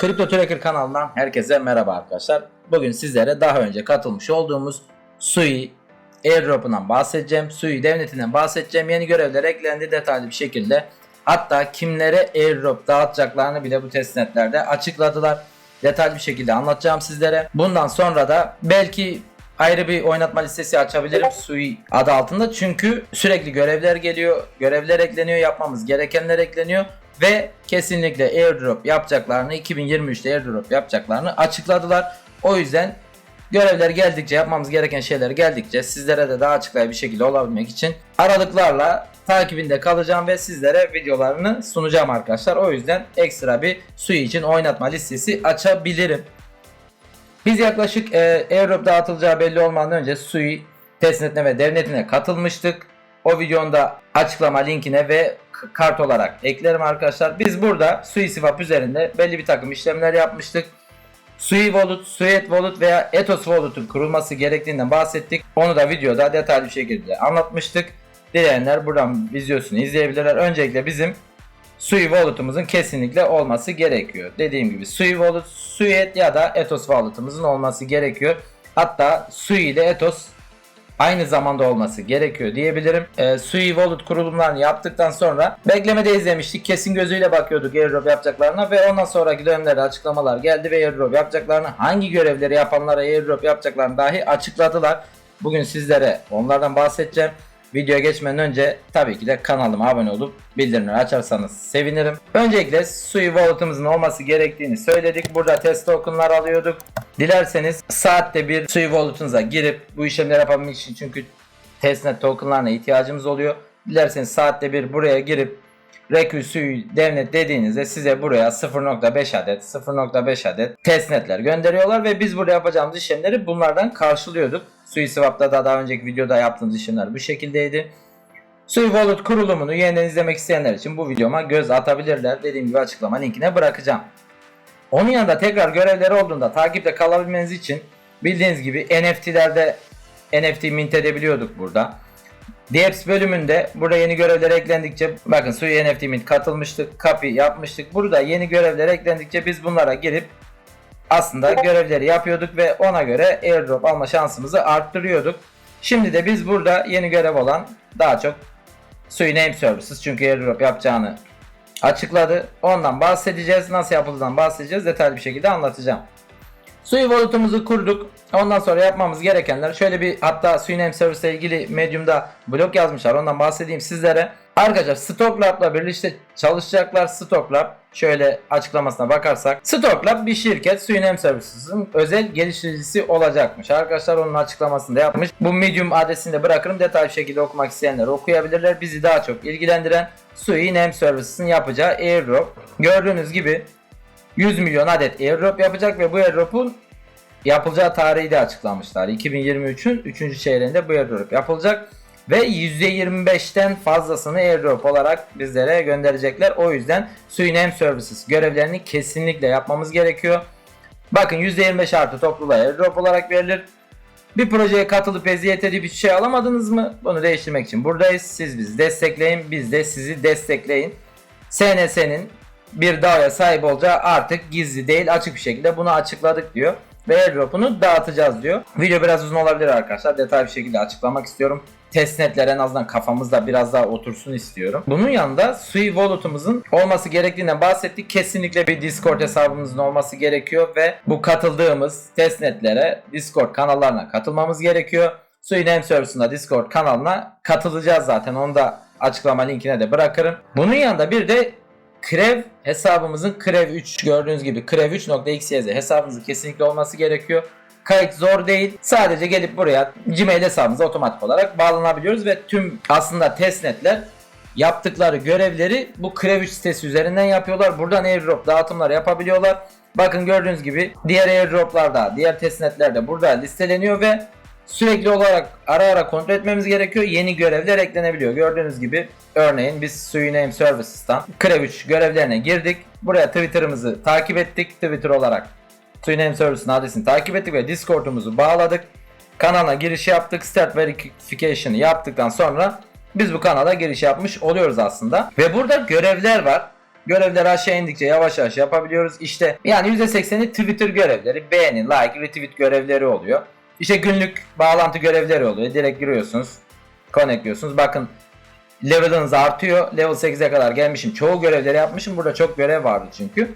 Kripto Tracker kanalından herkese merhaba arkadaşlar. Bugün sizlere daha önce katılmış olduğumuz Sui airdrop'undan bahsedeceğim. Sui devletinden bahsedeceğim. Yeni görevler eklendi detaylı bir şekilde. Hatta kimlere airdrop dağıtacaklarını bile bu testnetlerde açıkladılar. Detaylı bir şekilde anlatacağım sizlere. Bundan sonra da belki ayrı bir oynatma listesi açabilirim Sui adı altında. Çünkü sürekli görevler geliyor. Görevler ekleniyor. Yapmamız gerekenler ekleniyor. Ve kesinlikle airdrop yapacaklarını 2023'te airdrop yapacaklarını açıkladılar. O yüzden görevler geldikçe yapmamız gereken şeyler geldikçe sizlere de daha açıklayıcı bir şekilde olabilmek için aralıklarla takibinde kalacağım ve sizlere videolarını sunacağım arkadaşlar. O yüzden ekstra bir su için oynatma listesi açabilirim. Biz yaklaşık e, airdrop dağıtılacağı belli olmadan önce Sui testnetine ve devnetine katılmıştık. O videonun da açıklama linkine ve kart olarak eklerim arkadaşlar. Biz burada Sui Swap üzerinde belli bir takım işlemler yapmıştık. Sui Wallet, Suet Wallet veya Ethos Wallet'ın kurulması gerektiğinden bahsettik. Onu da videoda detaylı bir şekilde anlatmıştık. Dileyenler buradan videosunu izleyebilirler. Öncelikle bizim Sui Wallet'ımızın kesinlikle olması gerekiyor. Dediğim gibi Sui Wallet, Suet ya da Ethos Wallet'ımızın olması gerekiyor. Hatta Sui ile Ethos aynı zamanda olması gerekiyor diyebilirim. Ee, Sui Wallet kurulumlarını yaptıktan sonra beklemede izlemiştik. Kesin gözüyle bakıyorduk airdrop yapacaklarına ve ondan sonraki dönemlerde açıklamalar geldi ve airdrop yapacaklarını hangi görevleri yapanlara airdrop yapacaklarını dahi açıkladılar. Bugün sizlere onlardan bahsedeceğim. Videoya geçmeden önce tabii ki de kanalıma abone olup bildirimleri açarsanız sevinirim. Öncelikle Sui Wallet'ımızın olması gerektiğini söyledik. Burada test tokenlar alıyorduk. Dilerseniz saatte bir Sui Wallet'ınıza girip bu işlemleri yapabilmek için çünkü testnet tokenlarına ihtiyacımız oluyor. Dilerseniz saatte bir buraya girip Reku Sui Devnet dediğinizde size buraya 0.5 adet 0.5 adet testnetler gönderiyorlar ve biz burada yapacağımız işlemleri bunlardan karşılıyorduk. Sui Swap'ta da daha önceki videoda yaptığımız işlemler bu şekildeydi. Sui Wallet kurulumunu yeniden izlemek isteyenler için bu videoma göz atabilirler. Dediğim gibi açıklama linkine bırakacağım. Onun yanında tekrar görevleri olduğunda takipte kalabilmeniz için bildiğiniz gibi NFT'lerde NFT mint edebiliyorduk burada. DApps bölümünde burada yeni görevler eklendikçe bakın Sui NFT mint katılmıştık, copy yapmıştık. Burada yeni görevler eklendikçe biz bunlara girip aslında görevleri yapıyorduk ve ona göre airdrop alma şansımızı arttırıyorduk. Şimdi de biz burada yeni görev olan daha çok Sui Name Services çünkü airdrop yapacağını açıkladı. Ondan bahsedeceğiz. Nasıl yapıldığından bahsedeceğiz. Detaylı bir şekilde anlatacağım. Sui Wallet'ımızı kurduk. Ondan sonra yapmamız gerekenler şöyle bir hatta Sui Name Service ile ilgili Medium'da blog yazmışlar. Ondan bahsedeyim sizlere. Arkadaşlar Stocklab'la birlikte çalışacaklar. Stocklab şöyle açıklamasına bakarsak Stocklab bir şirket Sui Name Services'ın özel geliştiricisi olacakmış. Arkadaşlar onun açıklamasını da yapmış. Bu Medium adresini de bırakırım. Detaylı bir şekilde okumak isteyenler okuyabilirler. Bizi daha çok ilgilendiren Sui Name Services'ın yapacağı airdrop. Gördüğünüz gibi 100 milyon adet airdrop yapacak ve bu airdrop'un yapılacağı tarihi de açıklamışlar. 2023'ün 3. çeyreğinde bu airdrop yapılacak ve %25'ten fazlasını airdrop olarak bizlere gönderecekler. O yüzden Sui Name Services görevlerini kesinlikle yapmamız gerekiyor. Bakın %25 artı topluluğa airdrop olarak verilir. Bir projeye katılıp eziyet edip hiçbir şey alamadınız mı? Bunu değiştirmek için buradayız. Siz bizi destekleyin. Biz de sizi destekleyin. SNS'nin bir DAO'ya sahip olacağı artık gizli değil açık bir şekilde bunu açıkladık diyor. Ve airdrop'unu dağıtacağız diyor. Video biraz uzun olabilir arkadaşlar. Detaylı bir şekilde açıklamak istiyorum. Testnetler en azından kafamızda biraz daha otursun istiyorum. Bunun yanında Sui Wallet'ımızın olması gerektiğinden bahsettik. Kesinlikle bir Discord hesabımızın olması gerekiyor ve bu katıldığımız testnetlere Discord kanallarına katılmamız gerekiyor. Sui Name Service'ında Discord kanalına katılacağız zaten. Onu da açıklama linkine de bırakırım. Bunun yanında bir de Krev hesabımızın Krev 3 gördüğünüz gibi Krev 3.xyz hesabımızın kesinlikle olması gerekiyor. Kayıt zor değil. Sadece gelip buraya Gmail hesabımıza otomatik olarak bağlanabiliyoruz ve tüm aslında testnetler yaptıkları görevleri bu Krev 3 sitesi üzerinden yapıyorlar. Buradan airdrop dağıtımlar yapabiliyorlar. Bakın gördüğünüz gibi diğer airdroplarda, diğer testnetlerde burada listeleniyor ve sürekli olarak ara ara kontrol etmemiz gerekiyor. Yeni görevler eklenebiliyor. Gördüğünüz gibi örneğin biz Sui Name Services'tan Krev 3 görevlerine girdik. Buraya Twitter'ımızı takip ettik. Twitter olarak Sui Name Service'ın adresini takip ettik ve Discord'umuzu bağladık. Kanala giriş yaptık. Start Verification'ı yaptıktan sonra biz bu kanala giriş yapmış oluyoruz aslında. Ve burada görevler var. Görevleri aşağı indikçe yavaş yavaş yapabiliyoruz. İşte yani %80'i Twitter görevleri, beğeni, like, retweet görevleri oluyor. İşte günlük bağlantı görevleri oluyor. Direkt giriyorsunuz, connect diyorsunuz. Bakın level'ınız artıyor. Level 8'e kadar gelmişim. Çoğu görevleri yapmışım. Burada çok görev vardı çünkü.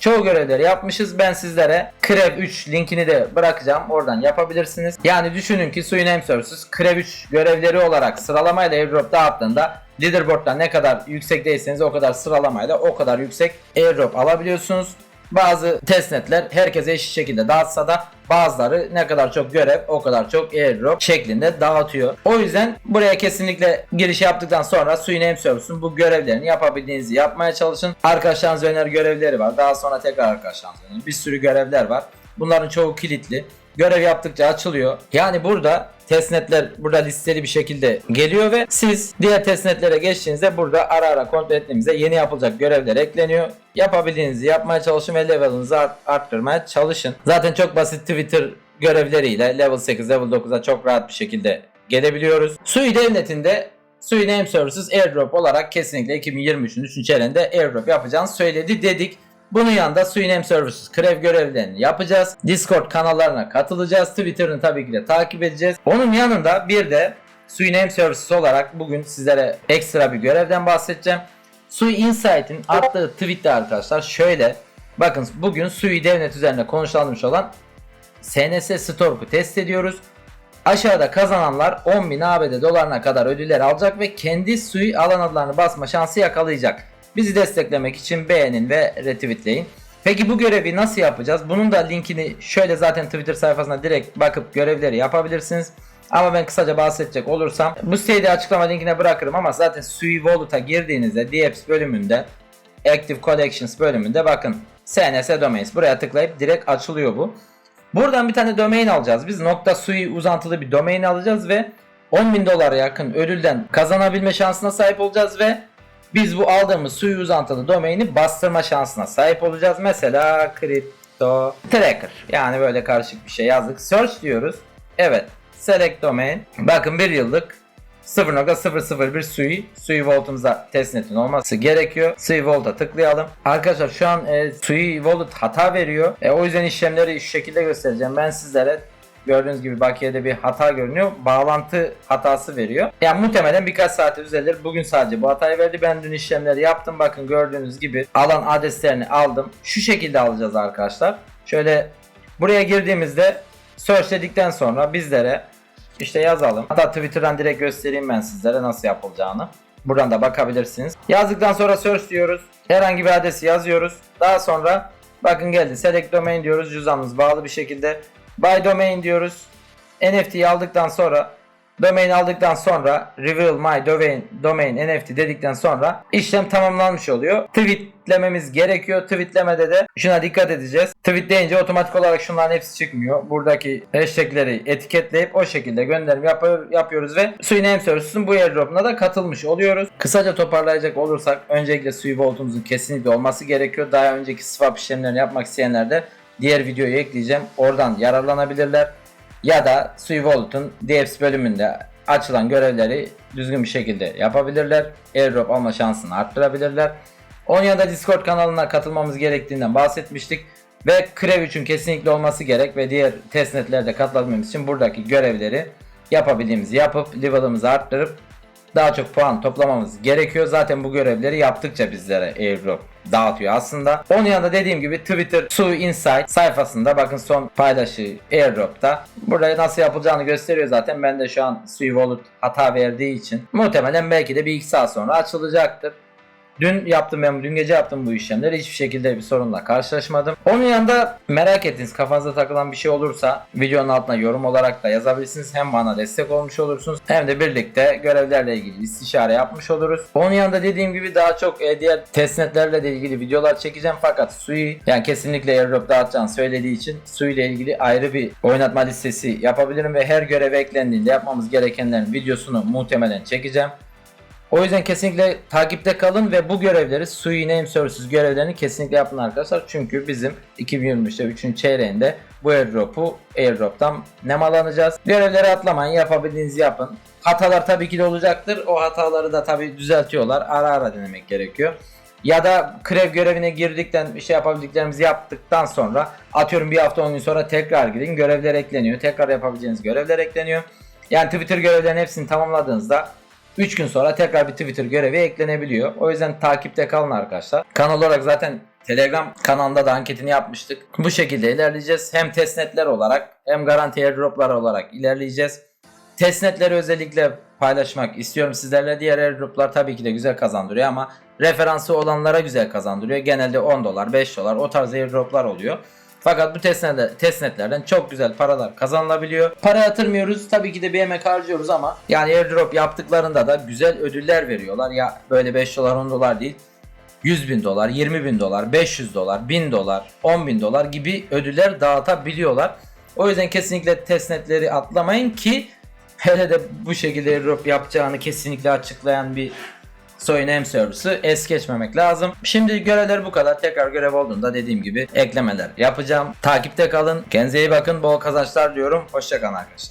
Çoğu görevleri yapmışız. Ben sizlere Krev 3 linkini de bırakacağım. Oradan yapabilirsiniz. Yani düşünün ki suyun Services Krev 3 görevleri olarak sıralamayla airdrop dağıttığında leaderboard'dan ne kadar yüksek değilseniz o kadar sıralamayla o kadar yüksek airdrop alabiliyorsunuz. Bazı testnetler herkese eşit şekilde dağıtsa da bazıları ne kadar çok görev o kadar çok airdrop şeklinde dağıtıyor. O yüzden buraya kesinlikle giriş yaptıktan sonra suyun hem servisin bu görevlerini yapabildiğinizi yapmaya çalışın. Arkadaşlarınız öner görevleri var. Daha sonra tekrar arkadaşlarınız öner. Bir sürü görevler var. Bunların çoğu kilitli. Görev yaptıkça açılıyor. Yani burada testnetler burada listeli bir şekilde geliyor ve siz diğer testnetlere geçtiğinizde burada ara ara kontrol ettiğimizde yeni yapılacak görevler ekleniyor. Yapabildiğinizi yapmaya çalışın ve level'ınızı art- arttırmaya çalışın. Zaten çok basit Twitter görevleriyle level 8, level 9'a çok rahat bir şekilde gelebiliyoruz. Sui devletinde Sui Name Services airdrop olarak kesinlikle 2023'ün 3. çeyreğinde airdrop yapacağını söyledi dedik. Bunun yanında Suinem Services Krev görevlerini yapacağız. Discord kanallarına katılacağız. Twitter'ını tabii ki de takip edeceğiz. Onun yanında bir de Suinem Services olarak bugün sizlere ekstra bir görevden bahsedeceğim. Sui Insight'in attığı tweette arkadaşlar şöyle. Bakın bugün Sui Devnet üzerine konuşulmuş olan SNS Stork'u test ediyoruz. Aşağıda kazananlar 10.000 ABD dolarına kadar ödüller alacak ve kendi Sui alan adlarını basma şansı yakalayacak. Bizi desteklemek için beğenin ve retweetleyin. Peki bu görevi nasıl yapacağız? Bunun da linkini şöyle zaten Twitter sayfasına direkt bakıp görevleri yapabilirsiniz. Ama ben kısaca bahsedecek olursam bu siteyi de açıklama linkine bırakırım ama zaten Sui girdiğinizde DApps bölümünde Active Collections bölümünde bakın SNS Domains buraya tıklayıp direkt açılıyor bu. Buradan bir tane domain alacağız. Biz nokta .sui uzantılı bir domain alacağız ve 10.000 dolara yakın ödülden kazanabilme şansına sahip olacağız ve biz bu aldığımız sui uzantılı domaini bastırma şansına sahip olacağız. Mesela Crypto Tracker yani böyle karışık bir şey yazdık. Search diyoruz. Evet. Select domain. Bakın bir yıllık 0.001 sui sui voltumuza testnetin olması gerekiyor. Sui volt'a tıklayalım. Arkadaşlar şu an e, sui volt hata veriyor. E, o yüzden işlemleri şu şekilde göstereceğim. Ben sizlere gördüğünüz gibi bakiyede bir hata görünüyor. Bağlantı hatası veriyor. Yani muhtemelen birkaç saate düzelir. Bugün sadece bu hatayı verdi. Ben dün işlemleri yaptım. Bakın gördüğünüz gibi alan adreslerini aldım. Şu şekilde alacağız arkadaşlar. Şöyle buraya girdiğimizde search dedikten sonra bizlere işte yazalım. Hatta Twitter'dan direkt göstereyim ben sizlere nasıl yapılacağını. Buradan da bakabilirsiniz. Yazdıktan sonra search diyoruz. Herhangi bir adresi yazıyoruz. Daha sonra bakın geldi. Select domain diyoruz. Cüzdanımız bağlı bir şekilde. Buy domain diyoruz. NFT'yi aldıktan sonra domain aldıktan sonra reveal my domain, domain NFT dedikten sonra işlem tamamlanmış oluyor. Tweetlememiz gerekiyor. Tweetlemede de şuna dikkat edeceğiz. Tweet deyince otomatik olarak şunların hepsi çıkmıyor. Buradaki hashtagleri etiketleyip o şekilde gönderim yapıyor, yapıyoruz ve Sui Name Services'ın bu airdrop'una da katılmış oluyoruz. Kısaca toparlayacak olursak öncelikle Sui Vault'umuzun kesinlikle olması gerekiyor. Daha önceki swap işlemlerini yapmak isteyenler de diğer videoyu ekleyeceğim. Oradan yararlanabilirler. Ya da Sui Wallet'ın DApps bölümünde açılan görevleri düzgün bir şekilde yapabilirler. Airdrop alma şansını arttırabilirler. Onun yanında Discord kanalına katılmamız gerektiğinden bahsetmiştik. Ve Krev 3'ün kesinlikle olması gerek ve diğer testnetlerde katılabilmemiz için buradaki görevleri yapabildiğimizi yapıp level'ımızı arttırıp daha çok puan toplamamız gerekiyor. Zaten bu görevleri yaptıkça bizlere airdrop dağıtıyor aslında. Onun yanında dediğim gibi Twitter Su Insight sayfasında bakın son paylaşı airdrop'ta. Burada nasıl yapılacağını gösteriyor zaten. Ben de şu an Sui Wallet hata verdiği için muhtemelen belki de bir iki saat sonra açılacaktır. Dün yaptım ben dün gece yaptım bu işlemleri hiçbir şekilde bir sorunla karşılaşmadım. Onun yanında merak ettiğiniz kafanıza takılan bir şey olursa videonun altına yorum olarak da yazabilirsiniz. Hem bana destek olmuş olursunuz hem de birlikte görevlerle ilgili istişare yapmış oluruz. Onun yanında dediğim gibi daha çok e, diğer testnetlerle de ilgili videolar çekeceğim fakat Sui yani kesinlikle airdrop dağıtacağını söylediği için Sui ile ilgili ayrı bir oynatma listesi yapabilirim ve her görev eklendiğinde yapmamız gerekenlerin videosunu muhtemelen çekeceğim. O yüzden kesinlikle takipte kalın ve bu görevleri Sui Name Services görevlerini kesinlikle yapın arkadaşlar. Çünkü bizim 2023'te 3. çeyreğinde bu airdrop'u airdrop'tan nemalanacağız. Görevleri atlamayın yapabildiğinizi yapın. Hatalar tabii ki de olacaktır. O hataları da tabii düzeltiyorlar. Ara ara denemek gerekiyor. Ya da krev görevine girdikten bir şey yapabildiklerimizi yaptıktan sonra atıyorum bir hafta 10 gün sonra tekrar girin görevler ekleniyor. Tekrar yapabileceğiniz görevler ekleniyor. Yani Twitter görevlerin hepsini tamamladığınızda 3 gün sonra tekrar bir Twitter görevi eklenebiliyor. O yüzden takipte kalın arkadaşlar. Kanal olarak zaten Telegram kanalında da anketini yapmıştık. Bu şekilde ilerleyeceğiz. Hem testnetler olarak hem garanti airdroplar olarak ilerleyeceğiz. Testnetleri özellikle paylaşmak istiyorum sizlerle. Diğer airdroplar tabii ki de güzel kazandırıyor ama referansı olanlara güzel kazandırıyor. Genelde 10 dolar, 5 dolar o tarz airdroplar oluyor. Fakat bu testnetler, testnetlerden çok güzel paralar kazanılabiliyor. Para yatırmıyoruz. Tabii ki de bir emek harcıyoruz ama yani airdrop yaptıklarında da güzel ödüller veriyorlar. Ya böyle 5 dolar 10 dolar değil. 100 bin dolar, 20 bin dolar, 500 dolar, 1000 dolar, 10 bin dolar gibi ödüller dağıtabiliyorlar. O yüzden kesinlikle testnetleri atlamayın ki hele de bu şekilde airdrop yapacağını kesinlikle açıklayan bir Soyun M servisi es geçmemek lazım. Şimdi görevler bu kadar. Tekrar görev olduğunda dediğim gibi eklemeler yapacağım. Takipte kalın. Kendinize iyi bakın. Bol kazançlar diyorum. Hoşçakalın arkadaşlar.